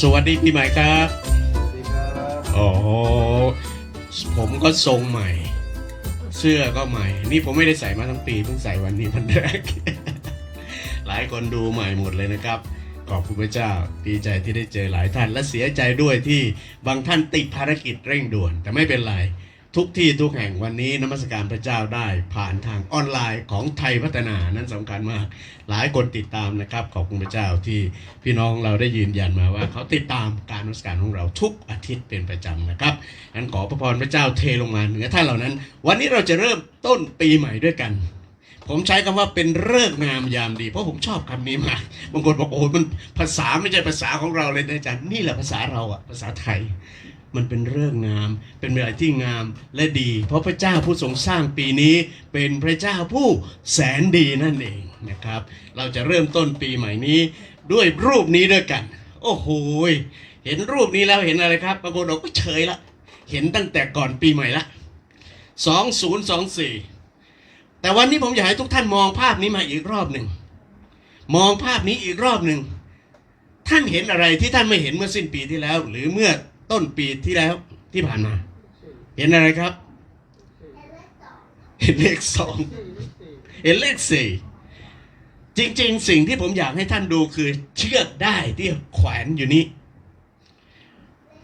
สวัสดีปีใหม่ครับสวัสดีครับโอ้โหผมก็ทรงใหม่ เสื้อก็ใหม่ นี่ผมไม่ได้ใส่มาทั้งปีเพิ่งใส่วันนี้วันแรก หลายคนดูใหม่หมดเลยนะครับขอบคุณพระเจ้าดีใจที่ได้เจอหลายท่านและเสียใจด้วยที่บางท่านติดภารกิจเร่งด่วน แต่ไม่เป็นไร ทุกที่ทุกแห่งวันนี้นมัสการพระเจ้าได้ผ่านทางออนไลน์ของไทยพัฒนานั้นสำคัญมาก หลายคนติดตามนะครับขอบคุณพระเจ้าที่พี่น้องเราได้ยืนยันมาว่า เขาติดตามการนมัสการของเราทุกอาทิตย์เป็นประจำนะครับงั้นขอพระพรพระเจ้าเทลงมาเหนือท่านเหล่านั้น วันนี้เราจะเริ่มต้นปีใหม่ด้วยกันผมใช้คำว่าเป็นเรื่องงามยามดี เพราะผมชอบคำนี้มากบางคนบอกโอ้มันภาษาไม่ใช่ภาษาของเราเลยนะอาจารย์นี่แหละภาษาเราอะภาษาไทย มันเป็นเรื่องงาม เป็นอะไรที่งามและดี เพราะพระเจ้าผู้ทรงสร้างปีนี้ เป็นพระเจ้าผู้แสนดีนั่นเองนะครับ เราจะเริ่มต้นปีใหม่นี้ ด้วยรูปนี้ด้วยกัน โอ้โหเห็นรูปนี้แล้วเห็นอะไรครับบางคนบอกก็เฉยละเห็นตั้งแต่ก่อนปีใหม่ละ2024 แต่วันนี้ผมอยากให้ทุกท่านมองภาพนี้มาอีกรอบหนึ่งมองภาพนี้อีกรอบหนึ่งท่านเห็นอะไรที่ท่านไม่เห็นเมื่อสิ้นปีที่แล้ว หรือเมื่อ ต้นปีที่แล้วที่ผ่านมา เห็นอะไรครับ เห็นเลขสองเห็นเลขสี่จริง ๆ สิ่งที่ผมอยากให้ท่านดูคือเชือกได้ที่แขวนอยู่นี้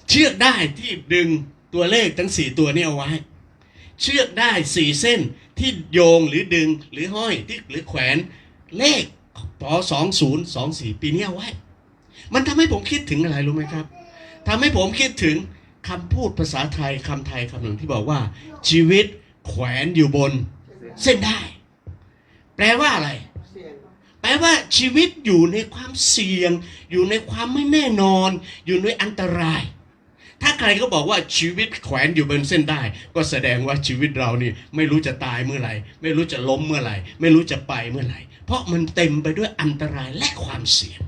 เชือกได้ที่ดึงตัวเลขทั้งสี่ตัวนี้เอาไว้ เชือกได้สี่เส้นที่โยงหรือดึงหรือห้อยที่หรือแขวนเลขปสองศูนย์สองสี่ปีนี้เอาไว้ มันทำให้ผมคิดถึงอะไรรู้ไหมครับ ทำให้ผมคิดถึงคำพูดภาษาไทยคำไทยคำหนึ่งที่บอกว่า ชีวิตแขวนอยู่บนเส้นได้ แปลว่าอะไร แปลว่าชีวิตอยู่ในความเสี่ยง อยู่ในความไม่แน่นอน อยู่ในอันตราย ถ้าใครก็บอกว่าชีวิตแขวนอยู่บนเส้นได้ ก็แสดงว่าชีวิตเรานี่ไม่รู้จะตายเมื่อไหร่ ไม่รู้จะล้มเมื่อไหร่ ไม่รู้จะไปเมื่อไหร่ เพราะมันเต็มไปด้วยอันตรายและความเสี่ยง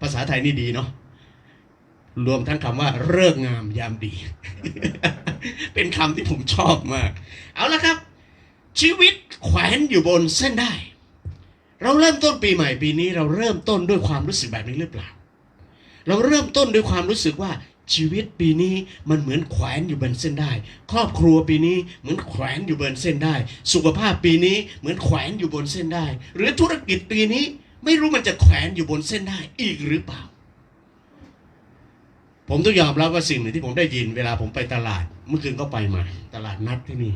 ภาษาไทยนี่ดีเนาะ รวมทั้งคำว่าเลิกงามยามดี เป็นคำที่ผมชอบมาก เอาละครับ ชีวิตแขวนอยู่บนเส้นได้ เราเริ่มต้นปีใหม่ปีนี้เราเริ่มต้นด้วยความรู้สึกแบบนี้หรือเปล่า เราเริ่มต้นด้วยความรู้สึกว่าชีวิตปีนี้มันเหมือนแขวนอยู่บนเส้นได้ ครอบครัวปีนี้เหมือนแขวนอยู่บนเส้นได้ สุขภาพปีนี้เหมือนแขวนอยู่บนเส้นได้ หรือธุรกิจปีนี้ไม่รู้มันจะแขวนอยู่บนเส้นได้อีกหรือเปล่า ผมต้องยอมรับว่าสิ่งหนึ่งที่ผมได้ยินเวลาผมไปตลาด เมื่อคืนก็ไปมาตลาดนัดที่นี่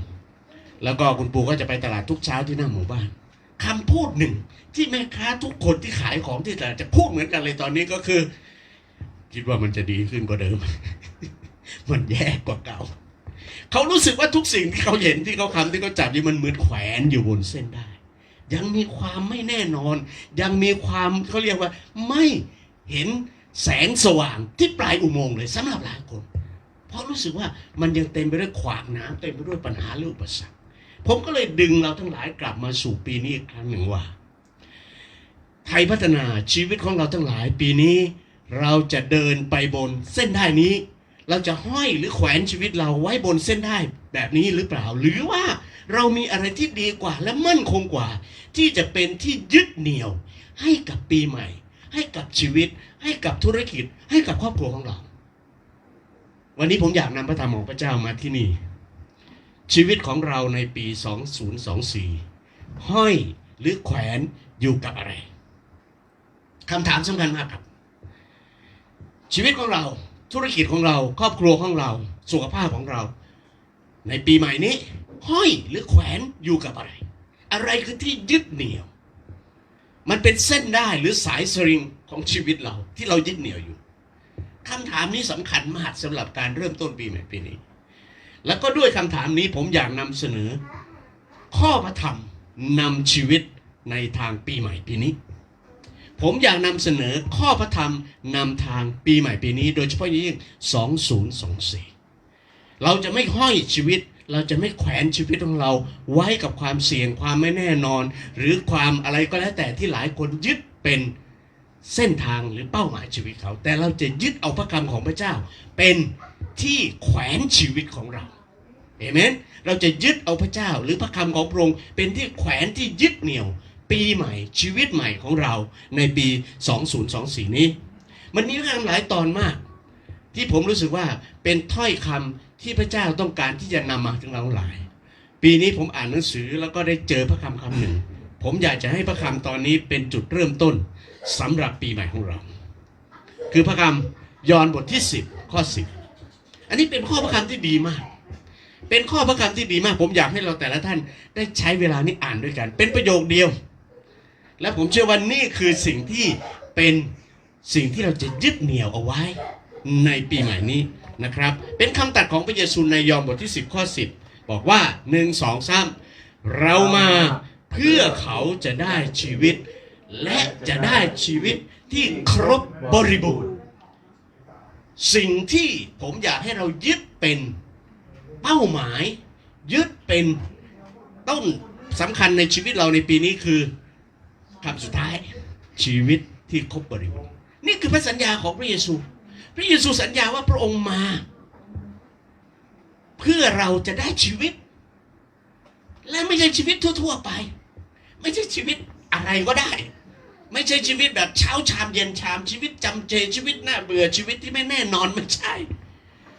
แล้วก็คุณปู่ก็จะไปตลาดทุกเช้าที่หน้าหมู่บ้านคำพูดหนึ่งที่แม่ค้าทุกคนที่ขายของที่ตลาดจะพูดเหมือนกันเลยตอนนี้ก็คือ คิดว่ามันจะดีขึ้นกว่าเดิม มันแย่กว่าเก่า เขารู้สึกว่าทุกสิ่งที่เขาเห็นที่เขาทำที่เขาจับนี่มันเหมือนแขวนอยู่บนเส้นได้ ยังมีความไม่แน่นอน ยังมีความเขาเรียกว่าไม่เห็น แสงสว่างที่ปลายอุโมงค์เลยสำหรับหลายคน เพราะรู้สึกว่ามันยังเต็มไปด้วยขวากน้ำเต็มไปด้วยปัญหาและอุปสรรคผมก็เลยดึงเราทั้งหลายกลับมาสู่ปีนี้อีกครั้งหนึ่งว่า ไทยพัฒนาชีวิตของเราทั้งหลายปีนี้ เราจะเดินไปบนเส้นได้นี้ เราจะห้อยหรือแขวนชีวิตเราไว้บนเส้นได้แบบนี้หรือเปล่า หรือว่าเรามีอะไรที่ดีกว่าและมั่นคงกว่า ที่จะเป็นที่ยึดเหนี่ยวให้กับปีใหม่ ให้กับชีวิต ให้กับธุรกิจ ให้กับครอบครัวของเรา วันนี้ผมอยากนำพระธรรมของพระเจ้ามาที่นี่ ชีวิตของเราในปี 2024 ห้อยหรือแขวนอยู่กับอะไรคำถามสำคัญมากครับ ชีวิตของเราธุรกิจของเรา ครอบครัวของเรา สุขภาพของเรา ในปีใหม่นี้ ห้อยหรือแขวนอยู่กับอะไร อะไรคือที่ยึดเหนี่ยว มันเป็นเส้นได้หรือสายสลิงของชีวิตเราที่เรายึดเหนี่ยวอยู่คำถามนี้สำคัญมากสำหรับการเริ่มต้นปีใหม่ปีนี้ แล้วก็ด้วยคำถามนี้ผมอยากนำเสนอ ข้อพระธรรมนำชีวิตในทางปีใหม่ปีนี้ ผมอยากนำเสนอข้อพระธรรมนำทางปีใหม่ปีนี้ โดยเฉพาะยิ่ง 2024 เราจะไม่ห้อยชีวิต เราจะไม่แขวนชีวิตของเราไว้กับความเสี่ยงความไม่แน่นอน หรือความอะไรก็แล้วแต่ที่หลายคนยึดเป็นเส้นทางหรือเป้าหมายชีวิตเขา แต่เราจะยึดเอาพระคำของพระเจ้า เป็นที่แขวนชีวิตของเราเอเมนเราจะยึดเอาพระเจ้า หรือพระคำของพระองค์เป็นที่แขวนที่ยึดเหนี่ยว ปีใหม่ชีวิตใหม่ของเราในปี 2024 นี้ มันมีเรื่องหลายตอนมาก ที่ผมรู้สึกว่าเป็นถ้อยคำ ที่พระเจ้าต้องการที่จะนำมาถึงเราหลาย ปีนี้ผมอ่านหนังสือแล้วก็ได้เจอพระคำคำหนึ่ง ผมอยากจะให้พระคำตอนนี้เป็นจุดเริ่มต้นสำหรับปีใหม่ของเรา คือพระคำยอห์นบทที่ 10 ข้อ 10 อันนี้เป็นข้อพระคำที่ดีมาก เป็นข้อพระคำที่ดีมาก ผมอยากให้เราแต่ละท่านได้ใช้เวลานี้อ่านด้วยกัน เป็นประโยคเดียว และผมเชื่อว่านี่คือสิ่งที่เป็นสิ่งที่เราจะยึดเหนี่ยวเอาไว้ในปีใหม่นี้ นะครับ เป็นคำตัดของพระเยซูในยอห์นบทที่ 10 ข้อ 10 บอกว่า 1 2 3 เรามาเพื่อเขาจะได้ชีวิต และจะได้ชีวิตที่ครบบริบูรณ์ สิ่งที่ผมอยากให้เรายึดเป็นเป้าหมาย ยึดเป็นต้นสำคัญในชีวิตเราในปีนี้คือคำสุดท้ายชีวิตที่ครบบริบูรณ์นี่คือพระสัญญาของพระเยซู พระเยซูสัญญาว่าพระองค์มา เพื่อเราจะได้ชีวิต และไม่ใช่ชีวิตทั่ว ๆ ไป ไม่ใช่ชีวิตอะไรก็ได้ ไม่ใช่ชีวิตแบบเช้าชามเย็นชามชีวิตจำเจชีวิตน่าเบื่อชีวิตที่ไม่แน่นอนไม่ใช่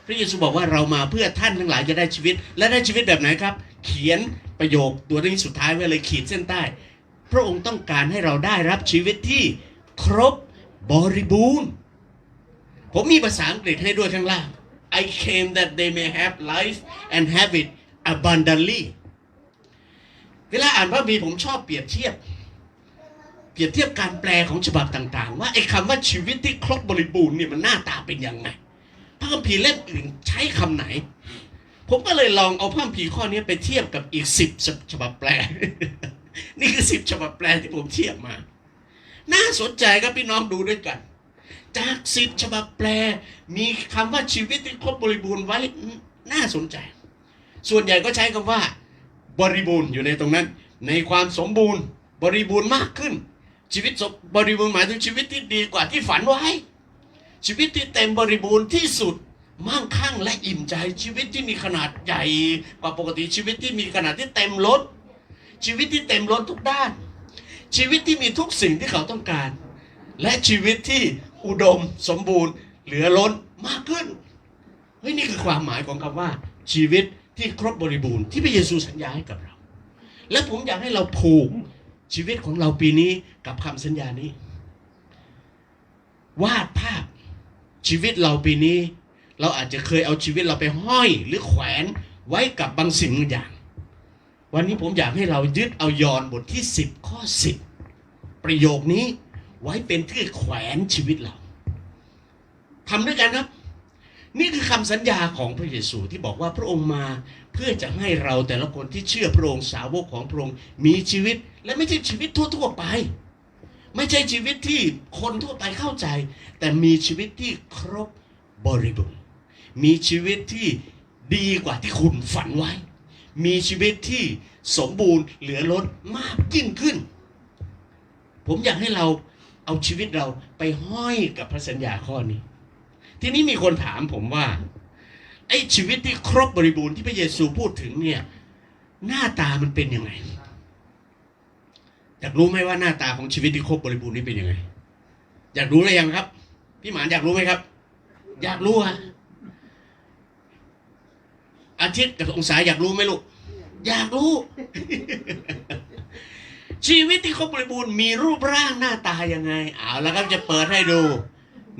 พระเยซูบอกว่าเรามาเพื่อท่านทั้งหลายจะได้ชีวิต และได้ชีวิตแบบไหนครับ เขียนประโยคตัวนี้สุดท้ายไว้เลยขีดเส้นใต้ พระองค์ต้องการให้เราได้รับชีวิตที่ครบบริบูรณ์ ผมมีภาษาอังกฤษให้ด้วยข้างล่าง I came that they may have life and have it abundantly เวลาอ่านพระคัมภีผมชอบเปรียบเทียบ เปรียบเทียบการแปลของฉบับต่าง ๆ ว่าไอ้คำว่าชีวิตที่ครบบริบูรณ์เนี่ยมันหน้าตาเป็นยังไงพระคัมภีร์เล่มอื่นใช้คำไหน ผมก็เลยลองเอาพระคัมภีร์ข้อนี้ไปเทียบกับอีกสิบฉบับแปล นี่คือสิบฉบับแปลที่ผมเทียบมา น่าสนใจครับพี่น้องดูด้วยกัน จากสิบฉบับแปล มีคำว่าชีวิตที่ครบบริบูรณ์ไว้น่าสนใจ ส่วนใหญ่ก็ใช้คำว่า บริบูรณ์อยู่ในตรงนั้น ในความสมบูรณ์ บริบูรณ์มากขึ้น ชีวิตสมบริบูรณ์หมายถึงชีวิตที่ดีกว่าที่ฝันไว้ ชีวิตที่เต็มบริบูรณ์ที่สุดมั่งคั่งและอิ่มใจชีวิตที่มีขนาดใหญ่กว่าปกติชีวิตที่มีขนาดที่เต็มล้นชีวิตที่เต็มล้นทุกด้าน ชีวิตที่มีทุกสิ่งที่เขาต้องการ และชีวิตที่ อุดมสมบูรณ์ เหลือล้นมากขึ้นเฮ้ยนี่คือความหมายของคำว่าชีวิตที่ครบบริบูรณ์ที่พระเยซูสัญญาให้กับเรา และผมอยากให้เราผูกชีวิตของเราปีนี้กับคำสัญญานี้ วาดภาพชีวิตเราปีนี้ เราอาจจะเคยเอาชีวิตเราไปห้อยหรือแขวนไว้กับบางสิ่งบางอย่าง วันนี้ผมอยากให้เรายึดเอายอนบทที่ 10 ข้อ 10 ประโยคนี้ ไว้เป็นที่แขวนชีวิตเราทำด้วยกันครับ นี่คือคำสัญญาของพระเยซูที่บอกว่าพระองค์มาเพื่อจะให้เราแต่ละคนที่เชื่อพระองค์สาวกของพระองค์มีชีวิต และไม่ใช่ชีวิตทั่วๆไป ไม่ใช่ชีวิตที่คนทั่วไปเข้าใจ แต่มีชีวิตที่ครบบริบูรณ์มีชีวิตที่ดีกว่าที่คุณฝันไว้ มีชีวิตที่สมบูรณ์เหลือล้นมากยิ่งขึ้น ผมอยากให้เรา เอาชีวิตเราไปห้อยกับพระสัญญาข้อนี้ ทีนี้มีคนถามผมว่า ไอ้ชีวิตที่ครบบริบูรณ์ที่พระเยซูพูดถึงเนี่ย หน้าตามันเป็นยังไงอยากรู้ไหมว่าหน้าตาของชีวิตที่ครบบริบูรณ์นี่เป็นยังไง อยากรู้หรือยังครับ พี่หมานอยากรู้ไหมครับ อยากรู้อะอาทิตย์กับองศาอยากรู้ไหมลูก อยากรู้ ชีวิตที่ครบบริบูรณ์มีรูปร่างหน้าตายังไงเอาแล้วครับจะเปิดให้ดู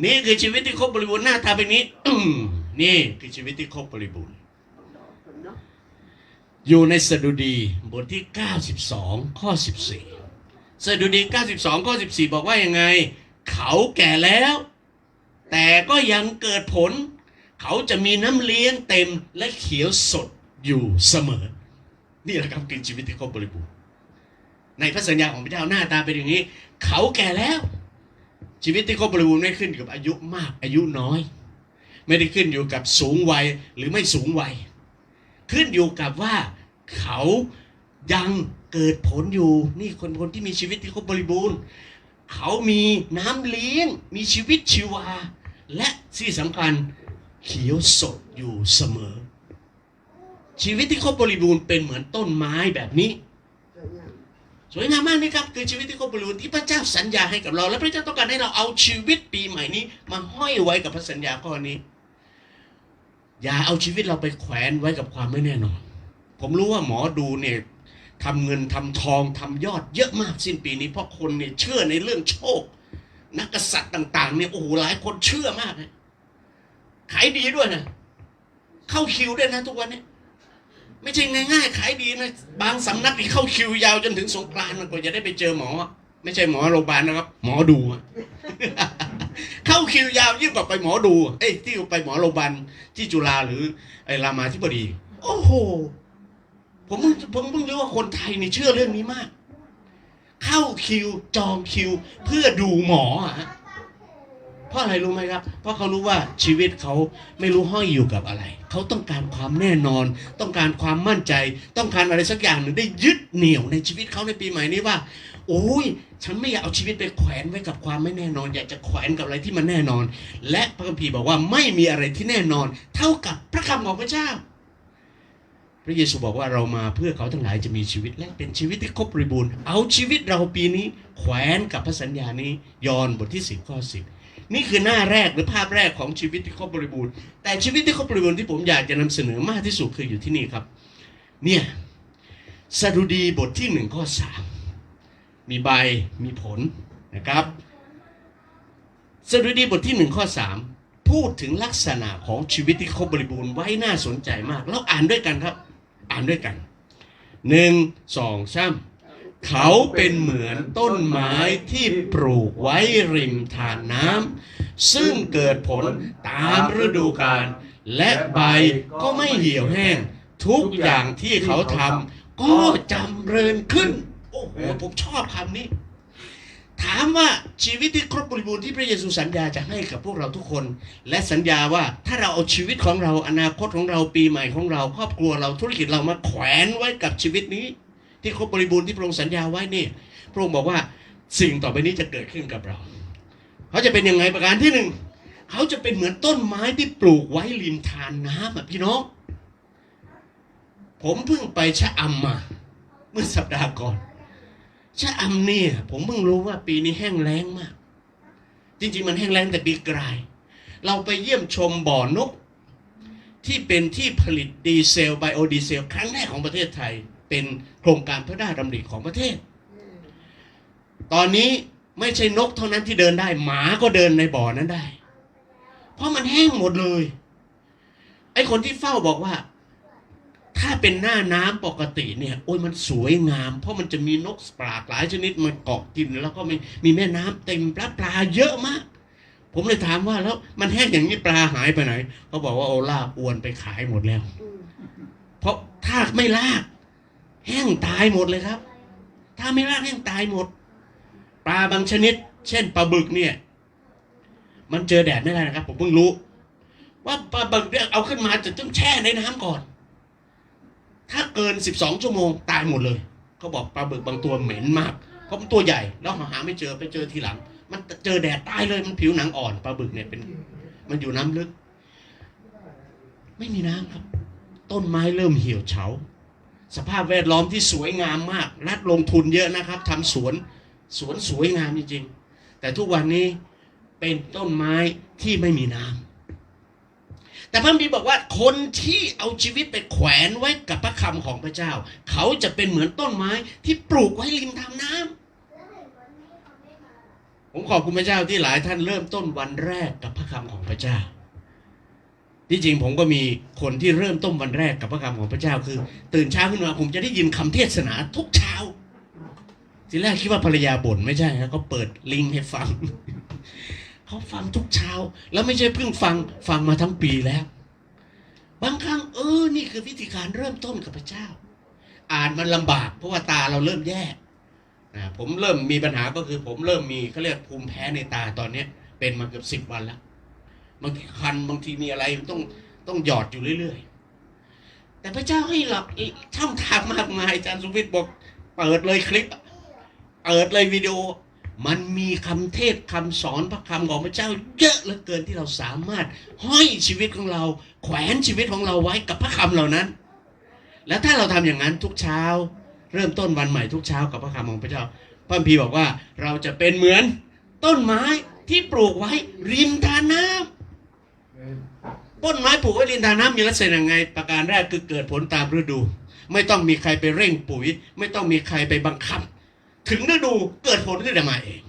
นี่คือชีวิตที่ครบบริบูรณ์หน้าตาเป็นนี้นี่คือชีวิตที่ครบบริบูรณ์อยู่ในสดุดีบทที่ 92 ข้อ 14 สดุดี 92 ข้อ 14 บอกว่ายังไง เขาแก่แล้ว แต่ก็ยังเกิดผล เขาจะมีน้ำเลี้ยงเต็มและเขียวสดอยู่เสมอ นี่แหละครับคือชีวิตที่ครบบริบูรณ์ ในพระสัญญาของพระเจ้าหน้าตาเป็นอย่างนี้ เขาแก่แล้ว ชีวิตที่ครบบริบูรณ์ไม่ขึ้นอยู่กับอายุมากอายุน้อย ไม่ได้ขึ้นอยู่กับสูงวัยหรือไม่สูงวัย ขึ้นอยู่กับว่าเขายังเกิดผลอยู่นี่คนคนที่มีชีวิตที่ครบบริบูรณ์เขามีน้ำเลี้ยง มีชีวิตชีวา และที่สำคัญเขียวสดอยู่เสมอ ชีวิตที่ครบบริบูรณ์เป็นเหมือนต้นไม้แบบนี้ สวยงามมากนี่ครับคือชีวิตที่ครบบริบูรณ์ที่พระเจ้าสัญญาให้กับเรา และพระเจ้าต้องการให้เราเอาชีวิตปีใหม่นี้ มาห้อยไว้กับพระสัญญาข้อนี้ อย่าเอาชีวิตเราไปแขวนไว้กับความไม่แน่นอน ผมรู้ว่าหมอดูเนี่ยทำเงินทำทองทำยอดเยอะมากสิ้นปีนี้ เพราะคนเนี่ยเชื่อในเรื่องโชค นักกษัตริย์ต่าง ๆ เนี่ยโอ้โหหลายคนเชื่อมากนะขายดีด้วยนะเข้าคิวด้วยนะทุกวันนี้ ไม่ใช่ง่ายๆขายดีนะบางสำนักนี่เข้าคิวยาวจนถึงสงกรานต์มันกว่าจะได้ไปเจอหมอ ไม่ใช่หมอโรงพยาบาลนะครับ หมอดูเข้าคิวยาวยิ่งกว่าไปหมอดู เอ้ยที่ไปหมอโรงพยาบาลที่จุฬาหรือไอ้รามาธิบดี โอ้โหผมเพิ่งผมเพิ่งรู้ว่าคนไทยนี่เชื่อเรื่องนี้มาก เข้าคิวจองคิวเพื่อดูหมออะ ราะอะไรรู้ไหมครับ เพราะเขารู้ว่าชีวิตเขาไม่รู้ห้อยอยู่กับอะไร เขาต้องการความแน่นอน ต้องการความมั่นใจ ต้องการอะไรสักอย่างหนึ่งได้ยึดเหนี่ยวในชีวิตเขาในปีใหม่นี้ว่า โอ้ย ฉันไม่อยากเอาชีวิตไปแขวนไว้กับความไม่แน่นอน อยากจะแขวนกับอะไรที่มันแน่นอน และพระคัมภีร์บอกว่าไม่มีอะไรที่แน่นอน เท่ากับพระคำของพระเจ้าพระเยซูบอกว่าเรามาเพื่อเขาทั้งหลายจะมีชีวิตและเป็นชีวิตที่ครบบริบูรณ์ เอาชีวิตเราปีนี้แขวนกับพระสัญญานี้ ยอห์นบทที่สิบข้อสิบ นี่คือหน้าแรกหรือภาพแรกของชีวิตที่ครบบริบูรณ์ แต่ชีวิตที่ครบบริบูรณ์ที่ผมอยากจะนำเสนอมากที่สุดคืออยู่ที่นี่ครับ เนี่ยสดุดีบทที่หนึ่งข้อสามมีใบมีผลนะครับสดุดีบทที่หนึ่งข้อสามพูดถึงลักษณะของชีวิตที่ครบบริบูรณ์ไว้น่าสนใจมาก แล้วอ่านด้วยกันครับ อ่านด้วยกันหนึ่งสองสาม เขาเป็นเหมือนต้นไม้ที่ปลูกไว้ริมทานน้ำซึ่งเกิดผลตามฤดูกาลและใบก็ไม่เหี่ยวแห้ง ทุกอย่างที่เขาทำก็จำเริญขึ้น โอ้โหผมชอบคำนี้ ถามว่าชีวิตที่ครบบริบูรณ์ที่พระเยซูสัญญาจะให้กับพวกเราทุกคน และสัญญาว่าถ้าเราเอาชีวิตของเราอนาคตของเราปีใหม่ของเรา ครอบครัวเราธุรกิจเรามาแขวนไว้กับชีวิตนี้ ที่ครบบริบูรณ์ที่พระองค์สัญญาไว้นี่ พระองค์บอกว่าสิ่งต่อไปนี้จะเกิดขึ้นกับเรา เขาจะเป็นยังไงประการที่หนึ่งเขาจะเป็นเหมือนต้นไม้ที่ปลูกไว้ริมทานน้ำอะพี่น้อง ผมเพิ่งไปชะอำมา เมื่อสัปดาห์ก่อนชะอำเนี่ย ผมเพิ่งรู้ว่าปีนี้แห้งแล้งมาก จริงๆ มันแห้งแล้งแต่ปีกลาย เราไปเยี่ยมชมบ่อนก ที่เป็นที่ผลิตดีเซลไบโอดีเซล ครั้งแรกของประเทศไทย เป็นโครงการพระราชดำริของประเทศ ตอนนี้ไม่ใช่นกเท่านั้นที่เดินได้ หมาก็เดินในบ่อนั้นได้ เพราะมันแห้งหมดเลย ไอ้คนที่เฝ้าบอกว่า ถ้าเป็นหน้าน้ำปกติเนี่ย โอ้ยมันสวยงาม เพราะมันจะมีนกปลากหลายชนิดมาเกาะกิน แล้วก็มีมีแม่น้ำเต็มปลาปลาเยอะมาก ผมเลยถามว่าแล้วมันแห้งอย่างนี้ปลาหายไปไหนเขาบอกว่าโอาลากอวนไปขายหมดแล้ว เพราะถ้าไม่ลาก แห้งตายหมดเลยครับ ถ้าไม่ลากแห้งตายหมด ปลาบางชนิด เช่นปลาบึกเนี่ย มันเจอแดดไม่ได้นะครับ ผมเพิ่งรู้ ว่าปลาบึกเนี่ยเอาขึ้นมาจะต้องแช่ในน้ำก่อน ถ้าเกิน 12 ชั่วโมงตายหมดเลยเขาบอกปลาบึกบางตัวเหม็นมากเพราะมันตัวใหญ่แล้วหาไม่เจอไปเจอทีหลัง มันเจอแดดตายเลยมันผิวหนังอ่อนปลาบึกเนี่ยเป็น มันอยู่น้ำลึก ไม่มีน้ำครับ ต้นไม้เริ่มเหี่ยวเฉา สภาพแวดล้อมที่สวยงามมาก รัฐลงทุนเยอะนะครับทำสวนสวนสวยงามจริงๆ แต่ทุกวันนี้เป็นต้นไม้ที่ไม่มีน้ำแต่พระคัมภีบอกว่าคนที่เอาชีวิตไปแขวนไว้กับพระคำของพระเจ้า เขาจะเป็นเหมือนต้นไม้ที่ปลูกไว้ริมทางน้ำผมขอบคุณพระเจ้าที่หลายท่านเริ่มต้นวันแรกกับพระคำของพระเจ้า ที่จริงผมก็มีคนที่เริ่มต้นวันแรกกับพระคำของพระเจ้าคือ ตื่นเช้าขึ้นมาผมจะได้ยินคำเทศนาทุกเช้า ทีแรกคิดว่าภรรยาบ่นไม่ใช่ครับเขาเปิดลิงก์ให้ฟังเขาฟังทุกเช้า แล้วไม่ใช่เพิ่งฟังฟังมาทั้งปีแล้ว บางครั้งเออนี่คือวิธีการเริ่มต้นกับพระเจ้า อ่านมันลำบากเพราะว่าตาเราเริ่มแย่นะผมเริ่มมีปัญหาก็คือ ผมเริ่มมีเขาเรียกภูมิแพ้ในตาตอนเนี้ย เป็นมาเกือบสิบวันแล้ว บางทีคันบางทีมีอะไรต้องต้องหยอดอยู่เรื่อยๆ แต่พระเจ้าให้หลักช่องทางมากมายอาจารย์สุวิทย์บอกเปิดเลยคลิป เปิดเลยวิดีโอ มันมีคำเทศคำสอนพระคำของพระเจ้า เยอะเหลือเกินที่เราสามารถห้อยชีวิตของเรา แขวนชีวิตของเราไว้กับพระคำเหล่านั้น แล้วถ้าเราทำอย่างนั้นทุกเช้า เริ่มต้นวันใหม่ทุกเช้ากับพระคำของพระเจ้าพระคัมภีบอกว่าเราจะเป็นเหมือนต้นไม้ที่ปลูกไว้ริมทานน้ำ ต้นไม้ปลูกไว้ริมทานน้ำมีลักษณะยังไง ประการแรกคือเกิดผลตามฤดู ไม่ต้องมีใครไปเร่งปุ๋ย ไม่ต้องมีใครไปบังคับ ถึงฤดูเกิดผลขึ้นมาเอง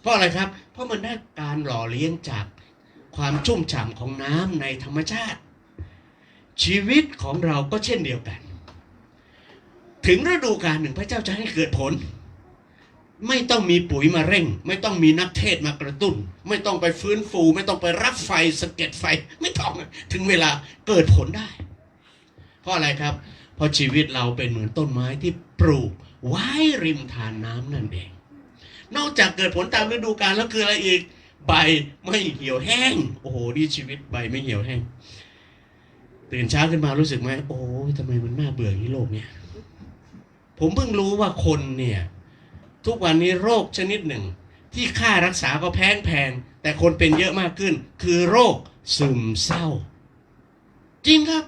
เพราะอะไรครับ เพราะมันได้การหล่อเลี้ยงจากความชุ่มฉ่ำของน้ำในธรรมชาติ ชีวิตของเราก็เช่นเดียวกัน ถึงฤดูกาลหนึ่งพระเจ้าจะให้เกิดผล ไม่ต้องมีปุ๋ยมาเร่ง ไม่ต้องมีนักเทศมากระตุ้น ไม่ต้องไปฟื้นฟู ไม่ต้องไปรับไฟสะเก็ดไฟ ไม่ต้องถึงเวลาเกิดผลได้ เพราะอะไรครับ เพราะชีวิตเราเป็นเหมือนต้นไม้ที่ปลูกไว้ริมทานน้ำนั่นเอง นอกจากเกิดผลตามฤดูกาลแล้วคืออะไรอีก ใบไม่เหี่ยวแห้ง โอ้โหนี่ชีวิตใบไม่เหี่ยวแห้ง ตื่นเช้าขึ้นมารู้สึกไหมโอ้ทำไมมันน่าเบื่ออย่โลกเนี่ย ผมเพิ่งรู้ว่าคนเนี่ย ทุกวันนี้โรคชนิดหนึ่ง ที่ค่ารักษาก็แพงแพงๆแต่คนเป็นเยอะมากขึ้น คือโรคซึมเศร้า จริงครับ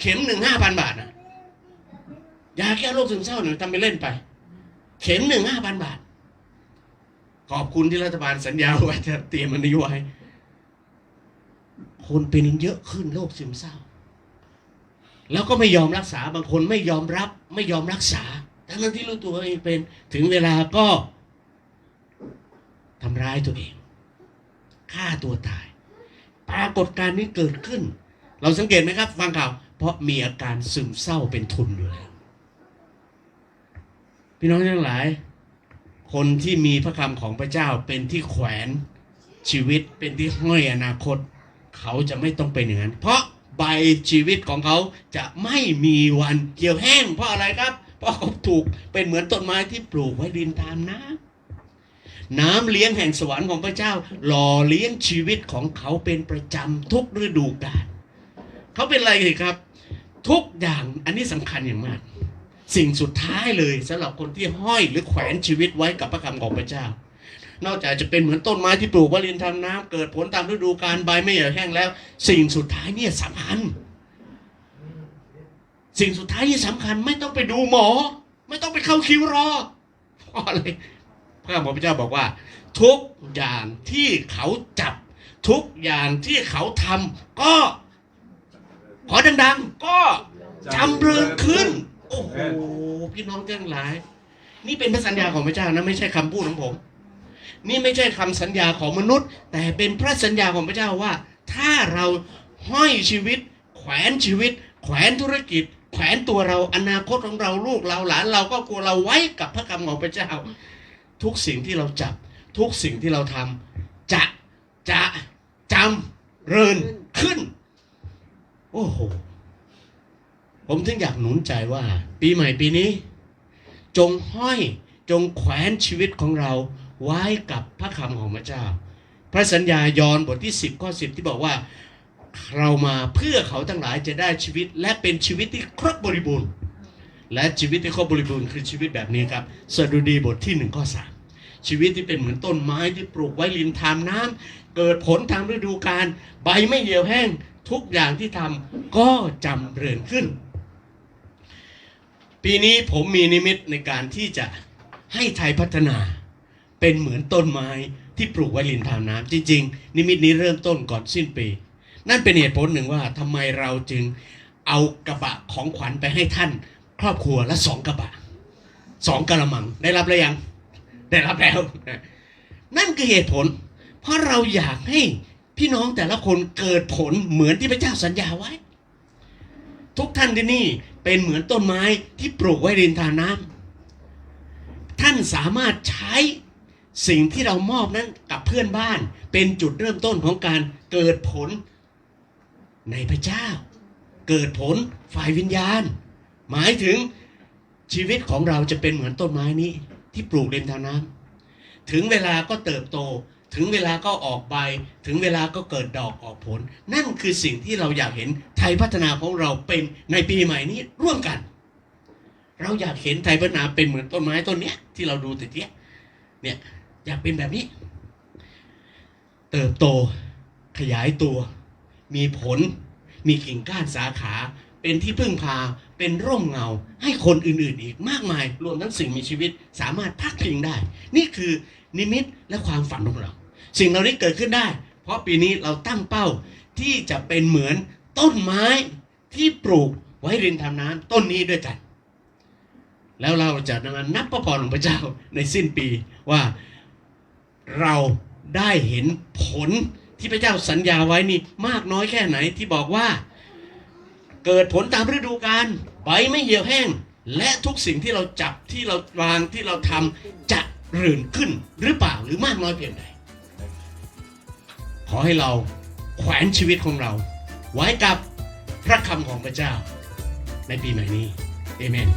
เข็มหนึ่งห้าพันบาทนะยาแก้โรคซึมเศร้าเนี่ยทำไปเล่นไป เข็มหนึ่งห้าพันบาท ขอบคุณที่รัฐบาลสัญญาไว้จะเตรียมมันนี้ไว้คนเป็นเยอะขึ้นโรคซึมเศร้า แล้วก็ไม่ยอมรักษาบางคนไม่ยอมรับ ไม่ยอมรักษา ทั้งนั้นที่รู้ตัวเองเป็นถึงเวลาก็ทำร้ายตัวเองฆ่าตัวตาย ปรากฏการณ์นี้เกิดขึ้น เราสังเกตไหมครับ ฟังข่าว เพราะมีอาการซึมเศร้าเป็นทุนอยู่แล้ว พี่น้องทั้งหลาย คนที่มีพระคำของพระเจ้าเป็นที่แขวนชีวิตเป็นที่ห้อยอนาคต เขาจะไม่ต้องเป็นอย่างนั้น เพราะใบชีวิตของเขาจะไม่มีวันเกี่ยวแห้งเพราะอะไรครับ เพราะเขาถูกเป็นเหมือนต้นไม้ที่ปลูกไว้ริมตามน้ำน้ำเลี้ยงแห่งสวรรค์ของพระเจ้า หล่อเลี้ยงชีวิตของเขาเป็นประจำทุกฤดูกาลเขาเป็นอะไรครับ ทุกอย่างอันนี้สำคัญอย่างมาก สิ่งสุดท้ายเลยสำหรับคนที่ห้อยหรือแขวนชีวิตไว้กับพระคำของพระเจ้า นอกจากจะเป็นเหมือนต้นไม้ที่ปลูกไว้ริมทางน้ำเกิดผลตามฤดูกาลใบไม่เหี่ยวแห้งแล้ว สิ่งสุดท้ายเนี่ยสำคัญ สิ่งสุดท้ายที่สำคัญไม่ต้องไปดูหมอ ไม่ต้องไปเข้าคิวรอเพราะอะไรพระคำของพระเจ้าบอกว่า ทุกอย่างที่เขาจับ ทุกอย่างที่เขาทำก็ขอดังๆ ก็จำเริญขึ้น โอ้โหพี่น้องทั้งหลาย นี่เป็นพระสัญญาของพระเจ้านะไม่ใช่คำพูดของผม นี่ไม่ใช่คำสัญญาของมนุษย์ แต่เป็นพระสัญญาของพระเจ้าว่า ถ้าเราห้อยชีวิต แขวนชีวิต แขวนธุรกิจ แขวนตัวเราอนาคตของเราลูกเราหลานเราก็กลัวเราไว้กับพระคำของพระเจ้า ทุกสิ่งที่เราจับ ทุกสิ่งที่เราทำจะจะจำเริญขึ้น โอ้โหผมถึงอยากหนุนใจว่า ปีใหม่ปีนี้ จงห้อยจงแขวนชีวิตของเราไว้กับพระคำของพระเจ้า พระสัญญายอห์นบทที่ 10 ข้อ 10 ที่บอกว่า เรามาเพื่อเขาทั้งหลายจะได้ชีวิต และเป็นชีวิตที่ครบบริบูรณ์ และชีวิตที่ครบบริบูรณ์คือชีวิตแบบนี้ครับสดุดีบทที่1ข้อ3ชีวิตที่เป็นเหมือนต้นไม้ที่ปลูกไว้ริมทามน้ำเกิดผลตามฤดูกาลใบไม่เหี่ยวแห้งทุกอย่างที่ทำก็จำเริญขึ้น ปีนี้ผมมีนิมิตในการที่จะให้ไทยพัฒนา เป็นเหมือนต้นไม้ที่ปลูกไว้ริมทางน้ำจริง ๆ นิมิตนี้เริ่มต้นก่อนสิ้นปี นั่นเป็นเหตุผลหนึ่งว่าทำไมเราจึงเอากระบะของขวัญไปให้ท่าน ครอบครัวละสองกระบะสองกระมังได้รับแล้วยัง ได้รับแล้ว นั่นคือเหตุผล เพราะเราอยากให้พี่น้องแต่ละคนเกิดผลเหมือนที่พระเจ้าสัญญาไว้ ทุกท่านที่นี่เป็นเหมือนต้นไม้ที่ปลูกไว้ริมทาน้ำท่านสามารถใช้สิ่งที่เรามอบนั้นกับเพื่อนบ้าน เป็นจุดเริ่มต้นของการเกิดผล ในพระเจ้า เกิดผลฝ่ายวิญญาณ หมายถึงชีวิตของเราจะเป็นเหมือนต้นไม้นี้ที่ปลูกริมทางน้ำถึงเวลาก็เติบโต ถึงเวลาก็ออกใบ ถึงเวลาก็เกิดดอกออกผล นั่นคือสิ่งที่เราอยากเห็นไทยพัฒนาของเราเป็นในปีใหม่นี้ร่วมกัน เราอยากเห็นไทยพัฒนาเป็นเหมือนต้นไม้ต้นเนี้ยที่เราดูติดเนี้ยเนี่ยอยากเป็นแบบนี้ เติบโตขยายตัว มีผล มีกิ่งก้านสาขา เป็นที่พึ่งพา เป็นร่มเงา ให้คนอื่นๆ อีกมากมาย รวมทั้งสิ่งมีชีวิตสามารถพักพิงได้ นี่คือนิมิตและความฝันของเรา สิ่งเหล่านี้เกิดขึ้นได้ เพราะปีนี้เราตั้งเป้าที่จะเป็นเหมือนต้นไม้ที่ปลูกไว้ริมทำน้ำต้นนี้ด้วยกัน แล้วเราจะนั้นนับพระพรของพระเจ้าในสิ้นปีว่าเราได้เห็นผล ที่พระเจ้าสัญญาไว้นี่มากน้อยแค่ไหนที่บอกว่า เกิดผลตามฤดูกาลใบไม่เหี่ยวแห้ง และทุกสิ่งที่เราจับที่เราวางที่เราทำจะรื่นขึ้นหรือเปล่าหรือมากน้อยเพียงใดขอให้เราแขวนชีวิตของเรา ไว้กับพระคำของพระเจ้า ในปีใหม่นี้เอเมน